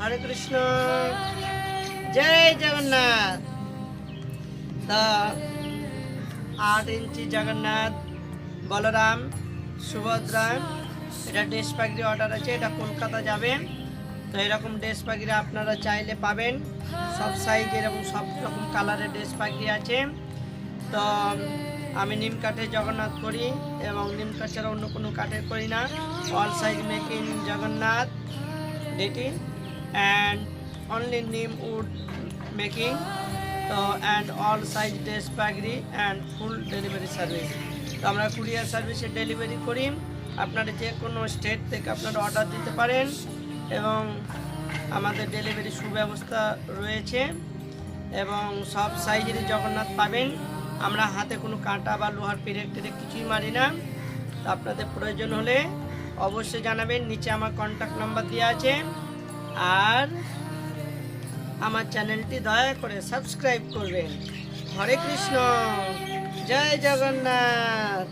হরে কৃষ্ণ। জয় জগন্নাথ। তা, আট ইঞ্চি জগন্নাথ, বলরাম সুভদ্রা এটা ড্রেস পাখির অর্ডার আছে, এটা কলকাতা যাবে। তো এরকম ড্রেস পাখিরা আপনারা চাইলে পাবেন। সব সাইজ এরকম, সব রকম কালারের ড্রেস পাখি আছে। তো, আমি নিম কাঠে জগন্নাথ করি এবং নিম কাঠ ছাড়া অন্য কোনো কাঠের করি না। All size making Jagannath. Deity and only neem wood making তো and all size dress pagri and full delivery service তো আমরা কুরিয়ার সার্ভিসে ডেলিভারি করি। আপনারা যে কোনো স্টেট থেকে আপনারা অর্ডার দিতে পারেন এবং আমাদের ডেলিভারি সুব্যবস্থা রয়েছে এবং সব সাইজেরই জগন্নাথ পাবেন। আমরা হাতে কোনো কাঁটা বা লোহার পেরেক টেরেক কিছুই মারি না। আপনাদের প্রয়োজন হলে অবশ্যই জানাবেন। নিচে আমার কন্ট্যাক্ট নাম্বার দেওয়া আছে। আর আমার চ্যানেলটি দয়া করে সাবস্ক্রাইব করবেন। হরে কৃষ্ণ। জয় জগন্নাথ।